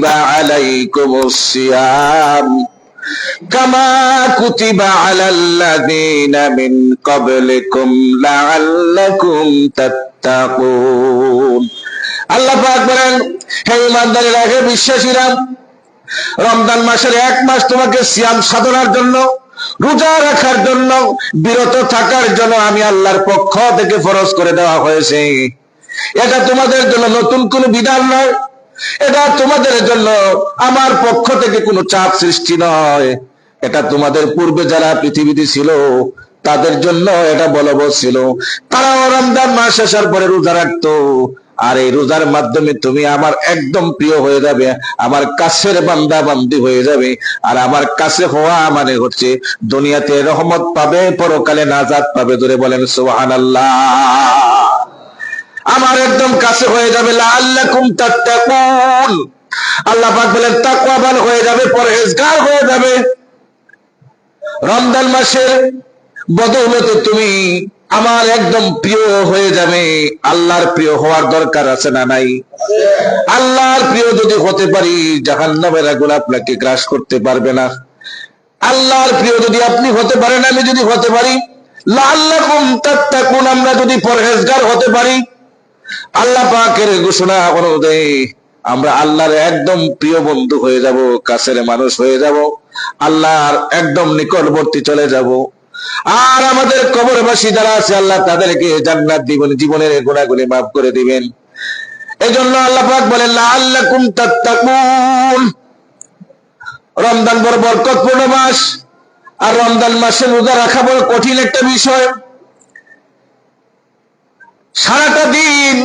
কুতিবা আলাইকুমুস সিয়াম কামা কুতিবা আলাল্লাযীনা মিন ক্বাবলিকুম লাআল্লাকুম তাত্তাকুন আল্লাহ পাক বলেন, হে ইমানদারেরা হে বিশ্বাসীরা, রমজান মাসের এক মাস তোমাকে সিয়াম সাধনার জন্য, রোজা রাখার জন্য, বিরত থাকার জন্য আমি আল্লাহর পক্ষ থেকে ফরজ করে দেওয়া হয়েছে। এটা তোমাদের জন্য নতুন কোন বিধান নয়। এটা তোমাদের জন্য আমার পক্ষ থেকে কোনো চাপ সৃষ্টি নয়। এটা তোমাদের পূর্বে যারা পৃথিবীতে ছিল, তাদের জন্য এটা বলবৎ ছিল। তারাও রমজান মাস আসার পরে রোজা রাখতো। আর এই রোজার মাধ্যমে তুমি আমার একদম প্রিয় হয়ে যাবে, আমার কাছের বান্দা বান্দি হয়ে যাবে। আর আমার কাছে হওয়া মানে হচ্ছে দুনিয়াতে রহমত পাবে, পরকালে নাজাদ পাবে। ধরে বলেন সোহান আমার একদম কাছে হয়ে যাবে। আল্লাহ পাক বলেন, তাকওয়াবান হয়ে যাবে, পরহেজগার হয়ে যাবে। রমজান মাসের বদৌলতে তুমি আমার একদম প্রিয় হয়ে যাবে। আল্লাহর প্রিয় হওয়ার দরকার আছে না নাই? আল্লাহর প্রিয় যদি হতে পারি, জাহান্নামের আগুন আপনাকে গ্রাস করতে পারবে না। আল্লাহর প্রিয় যদি আপনি হতে পারেন, আমি যদি হতে পারি, লাআল্লাকুম তাত্তাকুন, আমরা যদি পরহেজগার হতে পারি আল্লাহ পাকের ঘোষণা অনুযায়ী আমরা আল্লাহর একদম প্রিয় বন্ধু হয়ে যাব, কাছের মানুষ হয়ে যাব, আল্লাহর একদম নিকটবর্তী চলে যাব। আর আমাদের কবরবাসী যারা আছে, আল্লাহ তাদেরকে জান্নাত দিবেন জীবনের গুণাগুলি মাফ করে দিবেন। এই জন্য আল্লাহ পাক বলেন, লাআল্লাকুম তাত্তাকুন। রমজান বড় বরকতপূর্ণ মাস। আর রমজান মাসে রোজা রাখা বড় কঠিন একটা বিষয়। সারাটা দিন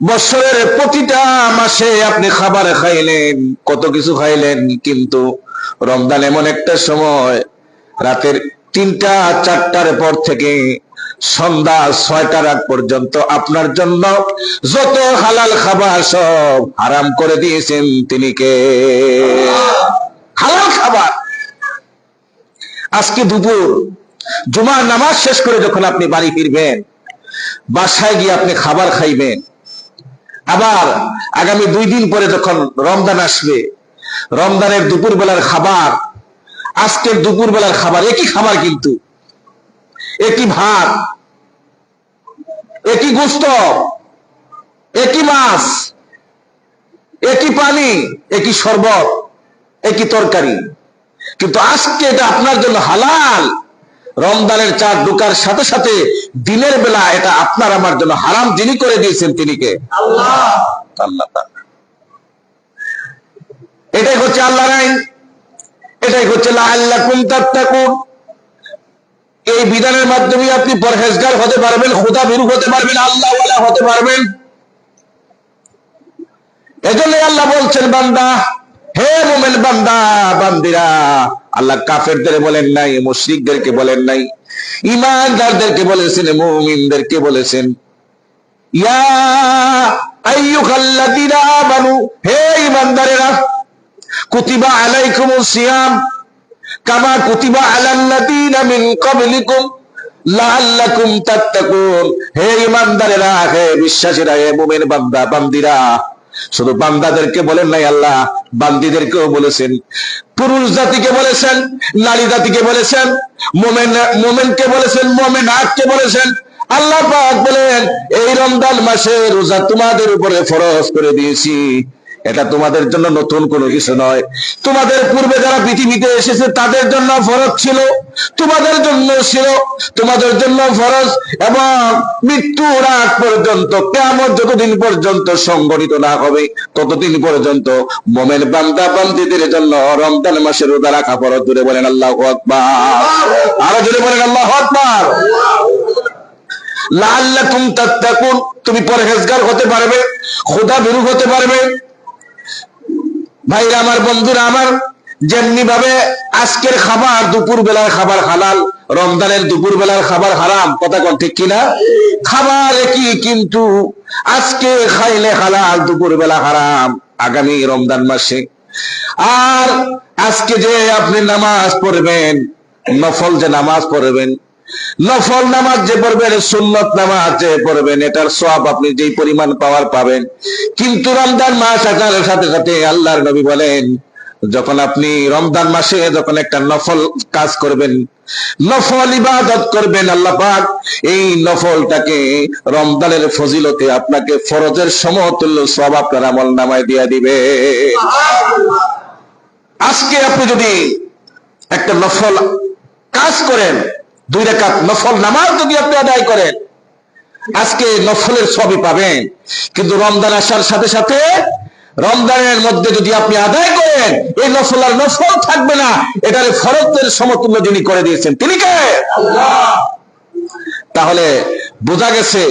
বছরের প্রতিটা মাসে আপনি খাবার খাইলেন, কত কিছু খাইলেন, কিন্তু রমজান এমন একটা সময়, রাতের তিনটা, চারটার পর থেকে সন্ধ্যা ছয়টার আগ পর্যন্ত আপনার জন্য যত হালাল খাবার সব হারাম করে দিয়েছেন তিনি কে? হালাল খাবার। আজকে দুপুর, জুমার নামাজ শেষ করে যখন আপনি বাড়ি ফিরবেন বাসায় গিয়ে আপনি খাবার খাইবেন। আবার আগামী দুই দিন পরে যখন রমজান আসবে, রমজানের দুপুর বেলার খাবার, আজকের দুপুর বেলার খাবার, একই খাবার কিন্তু। একই ভাত, একই গোস্ত, একই মাছ, একই পানি, একই শরবত, একই তরকারি। কিন্তু আজকে এটা আপনার জন্য হালাল। রমজানের চার ঢুকার সাথে সাথে দিনের বেলা এটা আপনার আমার জন্য হারাম যিনি করে দিয়েছেন তিনি কে? আল্লাহ। আল্লাহ এটাই হচ্ছে আল্লাহর আইন। এটাই হচ্ছে লাআল্লাকুম তাত্তাকুন। এই বিধানের মাধ্যমে আপনি পরহেজগার হতে পারবেন খোদা বিরু হতে পারবেন আল্লাহ হতে পারবেন। এজন্য আল্লাহ বলছেন বান্দা হে মোমেন বান্দা, বান্দিরা, আল্লাহ কাফেরদের বলেন নাই, মুশরিকদেরকে বলেন নাই ইমানদারদেরকে বলেছেন, মুমিনদেরকে বলেছেন। কামা কুতিবা মিন হে হে বিশ্বাসীরা বান্দা, বান্দিরা শুধু বান্দাদেরকে বলেন নাই আল্লাহ, বান্দিদেরকেও বলেছেন। পুরুষ জাতিকে বলেছেন, নারী জাতিকে বলেছেন, মোমেন, মোমেনকে বলেছেন, মোমেন আটকে বলেছেন। আল্লাহ বলেন, এই রমজান মাসে রোজা তোমাদের উপরে ফরজ করে দিয়েছি। এটা তোমাদের জন্য নতুন কোনো কিছু নয়। তোমাদের পূর্বে যারা পৃথিবীতে এসেছে, তাদের জন্য ফরজ ছিল, তোমাদের জন্য ছিল, তোমাদের জন্য ফরজ এবং মৃত্যুর আগ পর্যন্ত কেমন যতদিন পর্যন্ত সংগঠিত না হবে, ততদিন পর্যন্ত মোমেন বান্দা বান্দিদের জন্য রমজান মাসে রোজা রাখা ফরজ। জুড়ে বলেন আল্লাহ আকবার। আরও জুড়ে বলেন আল্লাহ আকবার। লাআল্লাকুম তাত্তাকুন। তুমি পরহেজগার হতে পারবে, খোদা বিরু হতে পারবে ভাইরা, আমার বন্ধুরা, আমার যেমনি ভাবে আজকের খাবার দুপুর বেলার খাবার হালাল, রমজানের দুপুর বেলার খাবার হারাম, কথা কোন ঠিক কিনা? খাবার একই, কিন্তু আজকে খাইলে হালাল দুপুর বেলা হারাম, আগামী রমজান মাসে। আর আজকে যে আপনি নামাজ পড়বেন, নফল যে নামাজ পড়বেন নফল নামাজ যে পড়বেন, সুন্নত নামাজ যে পড়বেন, এটার সব আপনি যেই পরিমাণ পাওয়ার পাবেন। কিন্তু রমজান মাস আসার সাথে সাথে আল্লাহর নবী বলেন, যখন আপনি রমজান মাসে যখন একটা নফল কাজ করবেন, নফল ইবাদত করবেন আল্লাহ পাক, এই নফলটাকে রমজানের ফজিলতে আপনাকে ফরজের সমতুল্য সব আপনার আমল নামায় দিয়ে দিবে। আজকে আপনি যদি একটা নফল কাজ করেন দুই রেখাত নফল নামাজ যদি আপনি আদায় করেন, আজকে নফলের সবই পাবেন। কিন্তু রমজান আসার সাথে সাথে রমজানের মধ্যে যদি আপনি আদায় করেন, এই নফল আর নফল থাকবে না। এটার ফরতের সমতুল্য যিনি করে দিয়েছেন, তিনি কে? তাহলে বোঝা গেছে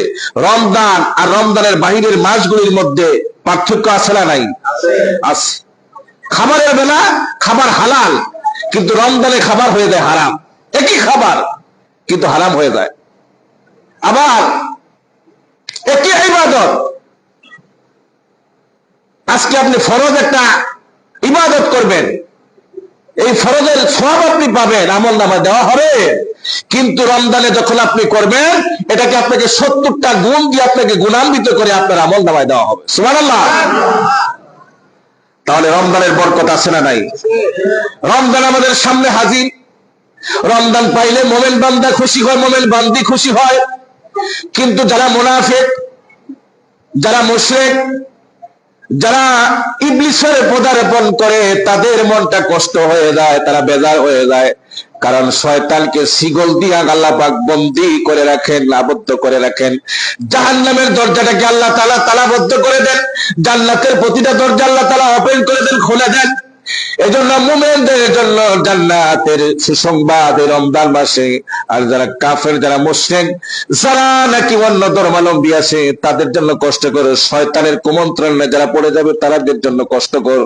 রমজান আর রমজানের বাহিরের মাসগুলির মধ্যে পার্থক্য আছে না নাই? আছে। খাবারের বেলা খাবার হালাল, কিন্তু রমজানে খাবার হয়ে যায় হারাম। একই খাবার। কিন্তু হারাম হয়ে যায়। আবার একই ইবাদত। আজকে আপনি ফরজ একটা ইবাদত করবেন। এই ফরজের সব আপনি পাবেন, আমল নামা দেওয়া হবে। কিন্তু রমজানে যখন আপনি করবেন, এটাকে আপনাকে সত্তরটা গুণ দিয়ে আপনাকে গুণান্বিত করে আপনার আমল নামায় দেওয়া হবে। সুবহানাল্লাহ। তাহলে রমজানের বরকত আছে না নাই? রমজান আমাদের সামনে হাজির। রমজান পাইলে মোমেন বান্দা খুশি হয়, মোমেন বান্দি খুশি হয়। কিন্তু যারা মোনাফেক, যারা মুশরিক, যারা ইবলিসের পদার্পণ করে, তাদের মনটা কষ্ট হয়ে যায়, তারা বেজার হয়ে যায়। কারণ শয়তানকে শিগল দিয়া আল্লাহ বন্দি করে রাখেন, আবদ্ধ করে রাখেন। জাহান্নামের দরজাটাকে আল্লাহ তালা তালাবদ্ধ করে দেন, জান্নাতের প্রতিটা দরজা আল্লাহ তালা ওপেন করে দেন, খুলে দেন। এজন্য মুমেনদের জন্য জান্নাতের সুসংবাদ এই রমজান মাসে। আর যারা কাফের, যারা মুসলিম, যারা নাকি অন্য ধর্মালম্বী আছে, তাদের জন্য কষ্ট করো। শয়তানের কুমন্ত্রণে যারা পড়ে যাবে তাদের জন্য কষ্ট কর।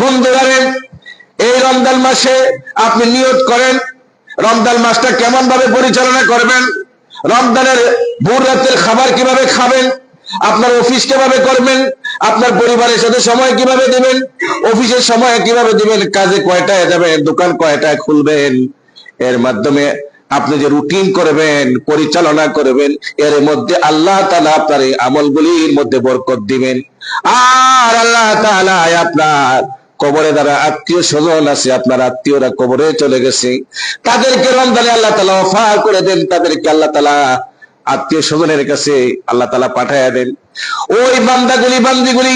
বন্ধুরা এই রমজান মাসে আপনি নিয়ত করেন, রমজান মাসটা কেমন ভাবে পরিচালনা করবেন? রমজানের ভোর রাতের খাবার কীভাবে খাবেন? আপনার অফিস কীভাবে করবেন? আপনার পরিবারের সাথে সময় কীভাবে দিবেন? অফিসের সময় কীভাবে দিবেন? কাজে কয়টায় যাবেন? দোকান কয়টায় খুলবেন? এর মাধ্যমে আপনি যে রুটিন করবেন, পরিচালনা করবেন, এর মধ্যে আল্লাহ তালা আপনার এই আমলগুলির মধ্যে বরকত দিবেন। আর আল্লাহ তালা আপনার কবরে দ্বারা আত্মীয় স্বজন আছে, আপনার আত্মীয়রা কবরে চলে গেছে। তাদেরকে রমজানে আল্লাহ তালা অফার করে দেন, তাদেরকে আল্লাহ তালা আত্মীয় স্বজনের কাছে আল্লাহ তালা পাঠাইয়া দেন। ওই বান্দাগুলি, বান্দিগুলি,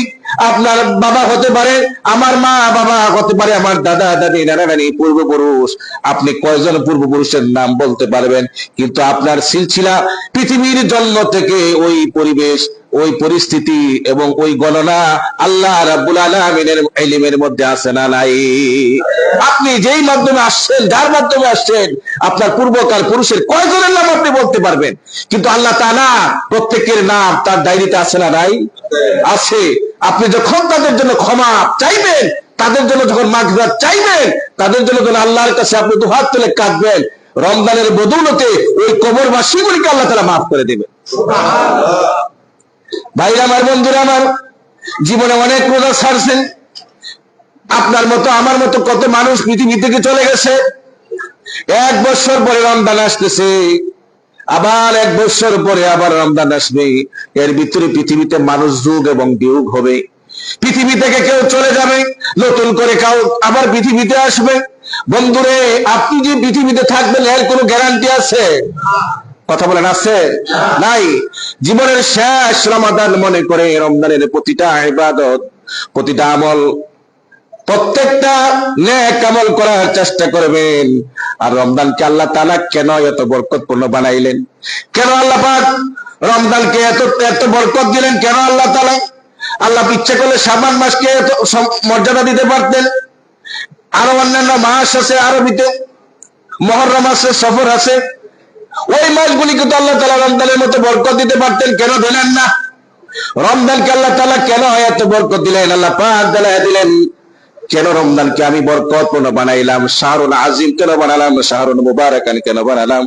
আপনার বাবা হতে পারে, আমার মা বাবা হতে পারে, আমার দাদা, দাদি, নানা, নানি, পূর্বপুরুষ, আপনি কয়জন পূর্বপুরুষের নাম বলতে পারবেন, কিন্তু আপনার সিলসিলা পৃথিবীর জন্ম থেকে ওই পরিবেশ ওই পরিস্থিতি এবং ওই গণনা আল্লাহ রাব্বুল আলামিনের ইলমের মধ্যে আছে না নাই? আপনি যেই মাধ্যমে আসছেন, যার মাধ্যমে আসছেন, আপনার পূর্বকার পুরুষের কয়জনের নাম আপনি বলতে পারবেন? কিন্তু আল্লাহ তাআলা প্রত্যেকের নাম তার ডায়েরিতে আছে না নাই? আছে। আপনি যখন তাদের জন্য ক্ষমা চাইবেন, তাদের জন্য যখন মাগফিরাত চাইবেন, তাদের জন্য যখন আল্লাহর কাছে আপনি দুহাত তুলে কাঁদবেন, রমজানের বদৌলতে ওই কবরবাসীগুলিকে আল্লাহ তাআলা মাফ করে দেবেন। ভাইরা আমার বন্ধুরা আমার, জীবনে অনেক রোজা ছাড়ছেন আপনার মতো, আমার মতো কত মানুষ পৃথিবী থেকে চলে গেছে। এক বছর পরে রমজান আসতেছে। আবার এক বছর পরে আবার রমজান আসবে। এর ভিতরে পৃথিবীতে মানুষ যুগ এবং বিয়োগ হবে। পৃথিবী থেকে কেউ চলে যাবে, নতুন করে কাউ আবার পৃথিবীতে আসবে। বন্ধুরে, আপনি যে পৃথিবীতে থাকবেন, এর কোনো গ্যারান্টি আছে? কথা বলেন, আছে? নাই? জীবনের শেষ রমাদান মনে করে রমজানের প্রতিটা ইবাদত, প্রতিটা আমল, প্রত্যেকটা নেক আমল করার চেষ্টা করবেন। আর রমজানকে আল্লাহ তাআলা কেন এত বরকতপূর্ণ বানাইলেন? কেন আল্লাহ পাক রমজানকে এত এত বরকত দিলেন? কেন আল্লাহ তালা আল্লাহ ইচ্ছে করলে শাবান মাসকে এত মর্যাদা দিতে পারতেন। আরও অন্যান্য মাস আছে, আরবিতে। মহরম আছে, সফর আছে। ওই মাসগুলিকে তো আল্লাহ তালা রমজানের মতো বরকত দিতে পারতেন, কেন দিলেন না? রমজানকে আল্লাহ তালা কেন এত বরকত দিলেন? আল্লাহ পাক দিলেন কেন রমজানকে আমি বরকতপূর্ণ বানাইলাম? শাহরুল আজিম কেন বানালাম? শাহরুল মুবারাকান কেন বানালাম?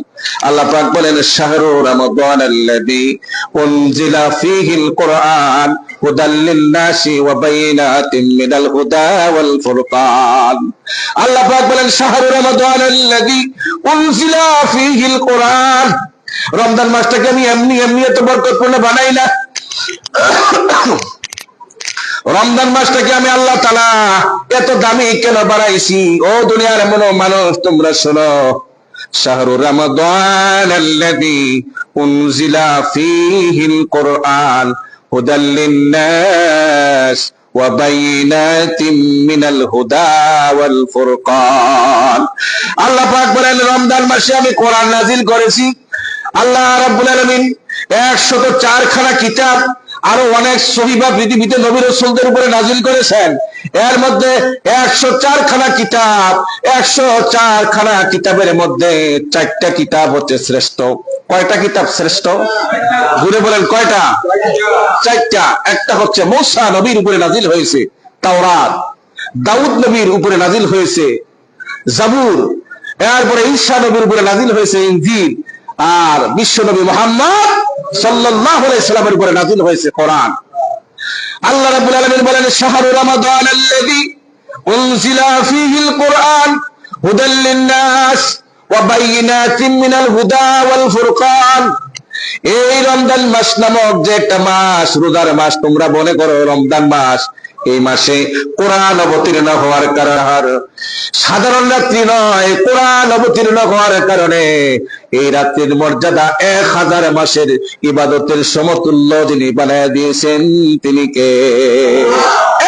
আল্লাহ পাক বলেন শাহরু রমাদান আল্লাযী উনজিলা ফীহিল কুরআন হুদাল লিন-নাসি ওয়া বাইনাতিন মিনাল হুদা ওয়াল ফুরকান। আল্লাহ পাক বলেন শাহরু রমাদান আল্লাযী উনজিলা ফীহিল কুরআন। রমজান মাসটাকে আমি এমনি এমনি এত বরকতপূর্ণ বানাই না রমজান মাসটাকে আমি আল্লাহ তালা এত দামি কেন বাড়াইছি? ও দুনিয়ার এমন মানুষ, তোমরা শোনো। রমাদান আল্লাহ মাসে আমি কোরআন নাজিল করেছি। আল্লাহ রাব্বুল আলামিন 104 খানা কিতাব আরও অনেক সহিবা পৃথিবীতে নবী রসুলদের উপরে নাজিল করেছেন। এর মধ্যে একশো চার খানা কিতাব, একশো চার খানা কিতাবের মধ্যে চারটা কিতাব হচ্ছে শ্রেষ্ঠ। কয়টা কিতাব শ্রেষ্ঠ? ঘুরে বলেন কয়টা? চারটা। একটা হচ্ছে মৌসা নবীর উপরে নাজিল হয়েছে, তাওরাত। দাউদ নবীর উপরে নাজিল হয়েছে, জাবুর। এরপরে ঈসা নবীর উপরে নাজিল হয়েছে ইনজিল। আর বিশ্ব নবী মোহাম্মদ আলাইহি উপরে নাজিল হয়েছে কোরআন। আল্লাহ রাব্বুল আলামিন বলেন, শাহরু রমাদান কুরআন হুদাল লিন-নাস মিনাল হুদা ওয়াল ফুরকান। এই রমজান মাস নামক যে একটা মাস, রোজার মাস, তোমরা মনে করো রমজান মাস এই মাসে কোরআন অবতীর্ণ হওয়ার কারণ, সাধারণ রাত্রি নয়, কোরআন অবতীর্ণ হওয়ার কারণে এই রাত্রির মর্যাদা এক হাজার মাসের ইবাদতের সমতুল্য যিনি বানায় দিয়েছেন তিনি কে?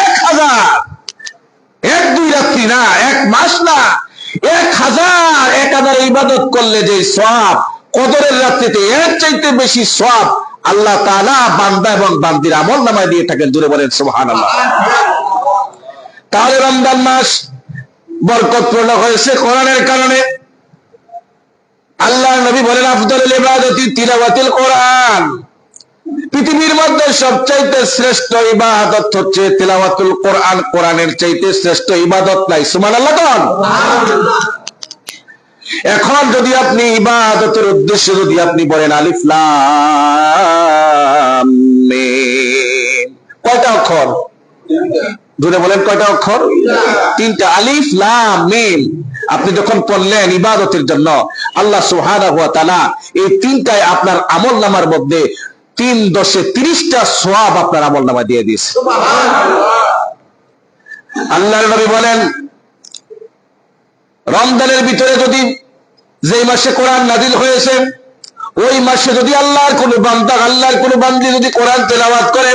এক হাজার। এক দুই রাত্রি না, এক মাস না। এক হাজার এক হাজার ইবাদত করলে যে সব কদরের রাত্রিতে এর চাইতে বেশি সব আল্লাহ তাআলা বান্দা এবং বান্দির আমল নামায় দিয়ে থাকেন দূরে বলেন, সুবহানাল্লাহ। তাহলে রমজান মাস বরকতপূর্ণ হয়েছে কোরআনের কারণে। আল্লাহ নবী বলেন আফদল ইবাদতি কোরআন। পৃথিবীর মধ্যে সবচাইতে শ্রেষ্ঠ ইবাদত হচ্ছে তিলাওয়াতুল কোরআন। কোরআনের চাইতে শ্রেষ্ঠ ইবাদত নাই। সুমান কোন। এখন যদি আপনি ইবাদতের উদ্দেশ্যে যদি আপনি বলেন আলিফলাম কয়টা অক্ষর? জুড়ে বলেন কয়টা অক্ষর? তিনটা। আলিফ লাম মিম। আপনি যখন পড়লেন ইবাদতের জন্য আল্লাহ সুবহানাহু হুয়া তাআলা এই তিনটায় আপনার আমল নামার মধ্যে তিন দশে তিরিশটা সোয়াব আপনার আমল নামা দিয়ে দিয়েছে। আল্লাহর নবী বলেন রমজানের ভিতরে যদি যে মাসে কোরআন নাজিল হয়েছে, ওই মাসে যদি আল্লাহর কোন বান্দা, আল্লাহর কোন বান্দি যদি কোরআন তেলাওয়াত করে,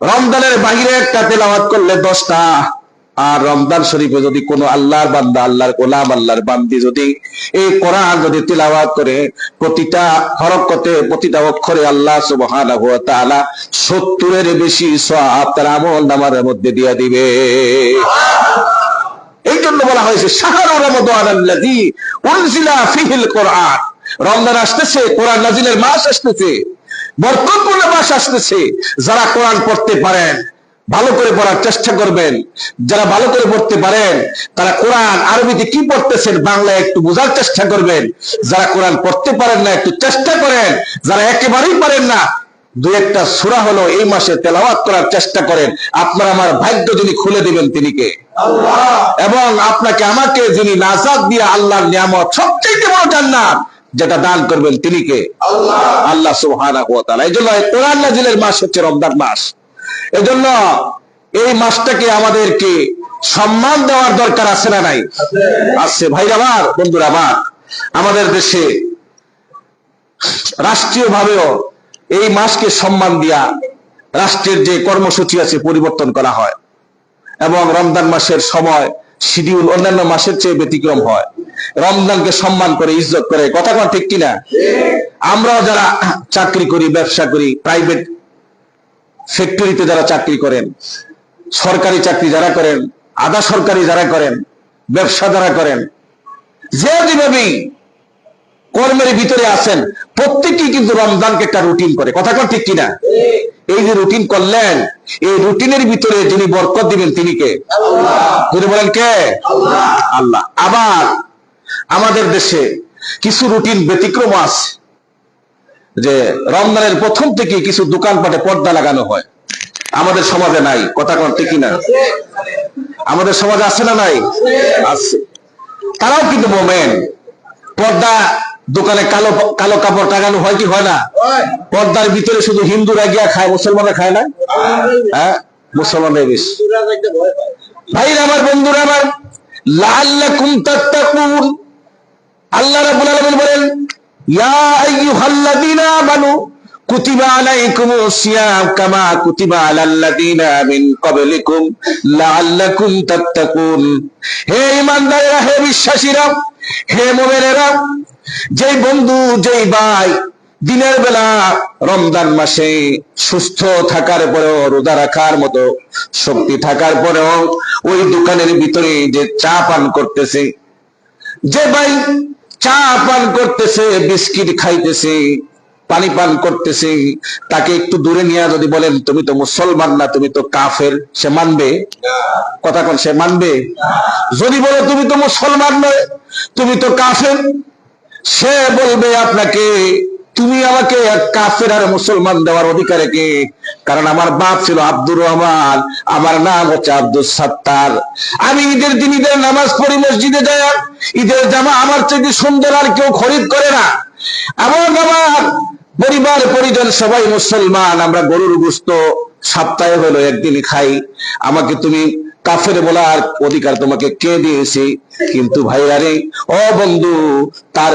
রমজানের বাহিরে একটা তেলাওয়াত করলে দশটা, আর রমজান শরীফে যদি কোনো আল্লাহর বান্দা, আল্লাহর গোলাম, আল্লাহর বান্দি যদি এই কোরআন যদি তিলাওয়াত করে, প্রতিটা হরকতে, প্রতিটা অক্ষরে আল্লাহ সুবহানাহু ওয়া তাআলা 70 এর বেশি সওয়াব তার আমল নামার মধ্যে দিয়ে দিবে। এই জন্য বলা হয়েছে রমজান আসতেছে, কোরআন নাজিলের মাস আসতেছে, বরকতপূর্ণ মাস আসতেছে। যারা কোরআন পড়তে পারেন, ভালো করে পড়ার চেষ্টা করবেন। যারা ভালো করে পড়তে পারেন, তারা কোরআন আরবিতে কি পড়তেছেন বাংলায় একটু বোঝার চেষ্টা করবেন। যারা কোরআন পড়তে পারেন না, একটু চেষ্টা করেন। যারা একেবারেই পারেন না দু একটা সুরা হলো এই মাসে তেলাওয়াত করার চেষ্টা করেন। আপনার আমার ভাগ্য যিনি খুলে দিবেন তিনি কে এবং আপনাকে আমাকে যিনি নাজাদ দিয়ে আল্লাহর নিয়ামত সবচেয়ে বড় জান্নাত যেটা দান করবেন তিনি কে আল্লাহ সুবহানাহু ওয়া তাআলা। এই জন্য এই কোরআন নাজিলের মাস হচ্ছে রমজান মাস। এজন্য এই মাসটাকে আমাদেরকে সম্মান দেওয়ার দরকার আছে না নাই? আছে। ভাই আমার বন্ধুরা আমার আমাদের দেশে রাষ্ট্রীয় ভাবেও এই মাসকে সম্মান দিয়া রাষ্ট্রের যে কর্মসূচি আছে পরিবর্তন করা হয় এবং রমজান মাসের সময় শিডিউল অন্যান্য মাসের চেয়ে ব্যতিক্রম হয়। রমজানকে সম্মান করে, ইজ্জত করে, কথা কোন ঠিক কিনা? আমরাও যারা চাকরি করি, ব্যবসা করি প্রাইভেট ফ্যাক্টরিতে যারা চাকরি করেন, সরকারি চাকরি যারা করেন, আধা সরকারি যারা করেন, ব্যবসা যারা করেন, যে যেভাবেই কর্মের ভিতরে আছেন। প্রত্যেকেই কিন্তু রমজানকে একটা রুটিন করে। কথা কোন ঠিক কিনা? এই যে রুটিন করলেন, এই রুটিনের ভিতরে যিনি বরকত দিবেন তিনি কে? যদি বলেন কে? আল্লাহ। আবার আমাদের দেশে কিছু রুটিন ব্যতিক্রম আছে, যে রমজানের প্রথম থেকে কিছু দোকানপাটে পর্দা লাগানো হয়। আমাদের সমাজে নাই। কথা কোন ঠিক কিনা? আমাদের সমাজে আছে না নাই? আছে। তারাও কিন্তু মোমেন। পর্দা দোকানে কালো কালো কাপড় টাঙানো হয় কি হয় না? পর্দার ভিতরে শুধু হিন্দুরা গিয়া খায় মুসলমানরা খায় না? হ্যাঁ মুসলমানরা বেশি। ভাইরা আমার বন্ধুরা আমার তাত্তাকুন। আল্লাহ রাব্বুল আলামিন বলেন ইয়া আইয়ুহাল্লাযীনা আমানু কুতিবা আলাইকুমুস সিয়াম কামা কুতিবা আলাল্লাযীনা মিন ক্বাবলিকুম লাআল্লাকুম তাত্তাকুন। হে ঈমানদারেরা হে বিশ্বাসীরা হে মুমিনেরা যেই বন্ধু, যেই ভাই, দিনের বেলা রমজান মাসে সুস্থ থাকার পরেও রোজা রাখার মতো শক্তি থাকার পরেও ওই দোকানের ভিতরে যে চা পান করতেছে, যে ভাই চা পান করতেছে, বিস্কিট খাইতেছে, পানি পান করতেছে, তাকে একটু দূরে নিয়ে যদি বলেন, তুমি তো মুসলমান না, তুমি তো কাফের সে মানবে? কথা কোন, সে মানবে? যদি বলে, তুমি তো মুসলমান নয়, তুমি তো কাফের সে বলবে আপনাকে, তুমি আমাকে কাফের আর মুসলমান দেওয়ার অধিকারে কে? কারণ আমার বাপ ছিল আব্দুর রহমান, আমার নাম হচ্ছে আব্দুল সাত্তার। আমি ঈদের দিন ঈদের নামাজ পড়ি মসজিদে যাই, ঈদের জামা আমার থেকে সুন্দর আর কেউ খরিদ করে না। আমার আমার পরিবার, পরিজন সবাই মুসলমান, আমরা গরুর গুস্ত সপ্তাহে হলো একদিন খাই। আমাকে তুমি কাফের বলার অধিকার তোমাকে কে দিয়েছে? কিন্তু ভাইরা রে, ও বন্ধু, তার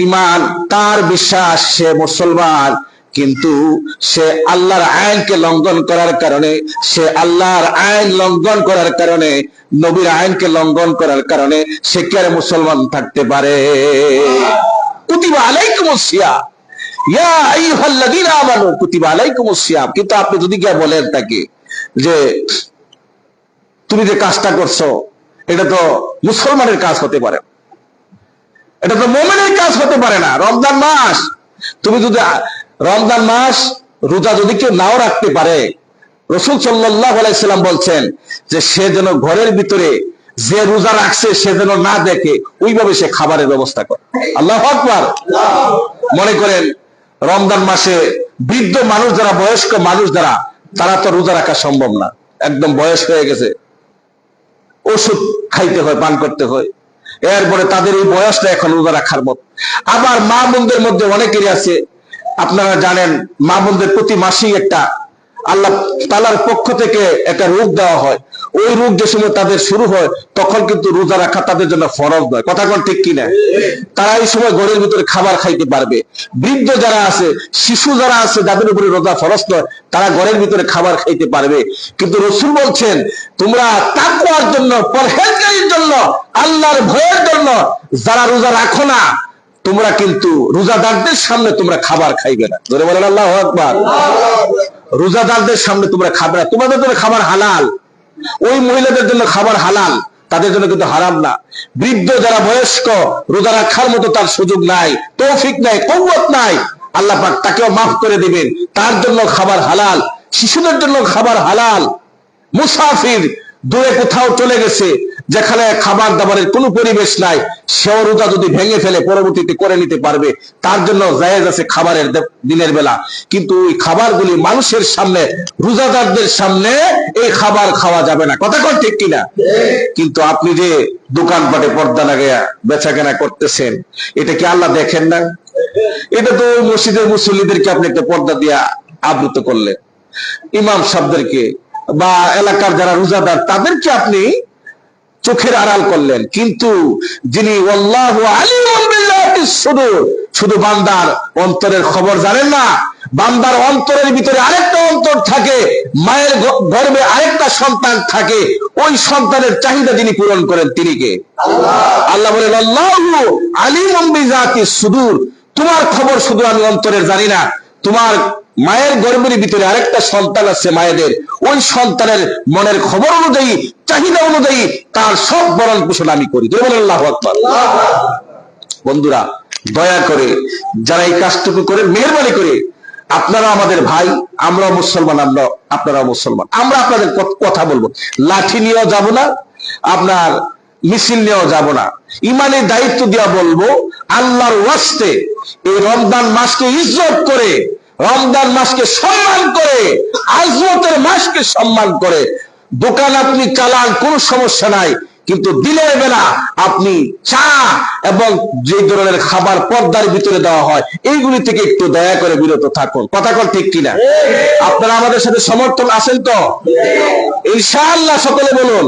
ইমান তার বিশ্বাস, সে মুসলমান। কিন্তু সে আল্লাহর আইনকে লঙ্ঘন করার কারণে, সে আল্লাহর আইন লঙ্ঘন করার কারণে, নবীর আইনকে লঙ্ঘন করার কারণে সে কি মুসলমান থাকতে পারে? কুতিবা আলাইকুমুস সিয়াম। কিন্তু আপনি যদি গিয়ে বলেন তাকে যে তুমি যে কাজটা করছ, এটা তো মুসলমানের কাজ হতে পারে। এটা তো মোমেনের কাজ হতে পারে না, রমজান মাস। তুমি যদি, রমজান মাস রোজা যদি কেউ নাও রাখতে পারে, রসুল আলাইসাল্লাম বলছেন যে সে যেন ঘরের ভিতরে যে রোজা রাখছে, সে যেন না দেখে, ওইভাবে সে খাবারের ব্যবস্থা করে। আল্লাহ আকবার। মনে করেন, রমজান মাসে বৃদ্ধ মানুষ যারা, বয়স্ক মানুষ যারা, তারা তো রোজা রাখা সম্ভব না। একদম বয়স হয়ে গেছে। ওষুধ খাইতে হয়, পান করতে হয়। এরপরে তাদের এই বয়সটা এখন রোজা রাখার মত। আবার মা বোনদের মধ্যে অনেকেরই আছে, আপনারা জানেন, মা বোনদের প্রতি মাসেই একটা আল্লাহ তালার পক্ষ থেকে একটা রোগ দেওয়া হয়। ওই রোগ যে সময় তাদের শুরু হয়, তখন কিন্তু রোজা রাখা তাদের জন্য ফরজ নয়। কথা কোন ঠিক কিনা? তারা এই সময় ঘরের ভিতরে খাবার খাইতে পারবে। বৃদ্ধ যারা আছে, শিশু যারা আছে, যাদের উপরে রোজা ফরজ নয়, তারা ঘরের ভিতরে খাবার খাইতে পারবে। কিন্তু রসুল বলছেন, তোমরা তাকুয়ার জন্য, পরহেজগারির জন্য, আল্লাহর ভয়ের জন্য যারা রোজা রাখো না, তোমরা কিন্তু রোজাদারদের সামনে তোমরা খাবার খাইবে না। ধরে বলেন আল্লাহ আকবার। রোজাদারদের সামনে তোমরা খাবে না। তোমাদের জন্য খাবার হালাল। ওই মহিলাদের জন্য খাবার হালাল, তাদের জন্য কিন্তু হারাম না। বৃদ্ধ যারা বয়স্ক, রোজা রাখার মতো তার সুযোগ নাই, তৌফিক নাই কৌমত নাই, আল্লাহ পাক তাকেও মাফ করে দিবেন। তার জন্য খাবার হালাল, শিশুদের জন্য খাবার হালাল। মুসাফির দূরে কোথাও চলে গেছে যেখানে খাবার দাবারের কোনো পরিবেশ নাই, সেও রোজা যদি ভেঙে ফেলে, পরবর্তীতে করে নিতে পারবে। তার জন্য জায়েজ আছে খাবারের দিনের বেলা। কিন্তু ওই খাবারগুলি মানুষের সামনে, রোজাদারদের সামনে এই খাবার খাওয়া যাবে না। কথা কন ঠিক কিনা? কিন্তু আপনি যে দোকানপাটে পর্দা লাগাইয়া বেচা কেনা করতেছেন, এটা কি আল্লাহ দেখেন না? এটা তো মসজিদের মুসল্লিদেরকে আপনি একটা পর্দা দিয়া আবৃত করলেন। ইমাম সাহেবদেরকে বা এলাকার যারা রোজাদার, তাদেরকে আপনি চোখের আড়াল করলেন। কিন্তু যিনি সুদূর, শুধু বান্দার অন্তরের খবর জানেন না, বান্দার অন্তরের ভিতরে আরেকটা অন্তর থাকে, মায়ের গর্বে আরেকটা সন্তান থাকে, ওই সন্তানের চাহিদা যিনি পূরণ করেন তিনি কে? আল্লাহ বলেন আল্লাহু বিজাতি সুদূর, তোমার খবর শুধু আমি অন্তরের জানি না, তোমার মায়ের গর্ভের ভিতরে আরেকটা সন্তান আছে মায়েদের, ওই সন্তানের মনের খবর অনুযায়ী, চাহিদা অনুযায়ী তার সব বরণ পোষণ আমি করি। বন্ধুরা, দয়া করে যারা এই কাজটুকু করে, মেহরবানি করে, আপনারা আমাদের ভাই আমরা মুসলমান আমরা আপনারা মুসলমান, আমরা আপনাদের কথা বলব। লাঠি নিয়েও যাব না, আপনার মিছিল নিয়েও যাব না। ইমানের দায়িত্ব দিয়া বলব, আল্লাহর ওয়াস্তে এই রমজান মাসকে ইজ্জত করে রমজান মাসকে সম্মান করে, আজমতের মাসকে সম্মান করে। দোকান আপনি চালান, কোনো সমস্যা নাই। কিন্তু দিনের বেলা আপনি চা এবং যে ধরনের খাবার পর্দার ভিতরে দেওয়া হয়, এইগুলি থেকে একটু দয়া করে বিরত থাকুন। কথা কল ঠিক কিনা? আপনারা আমাদের সাথে সমর্থন আছেন তো? ইনশাআল্লাহ সকলে বলুন।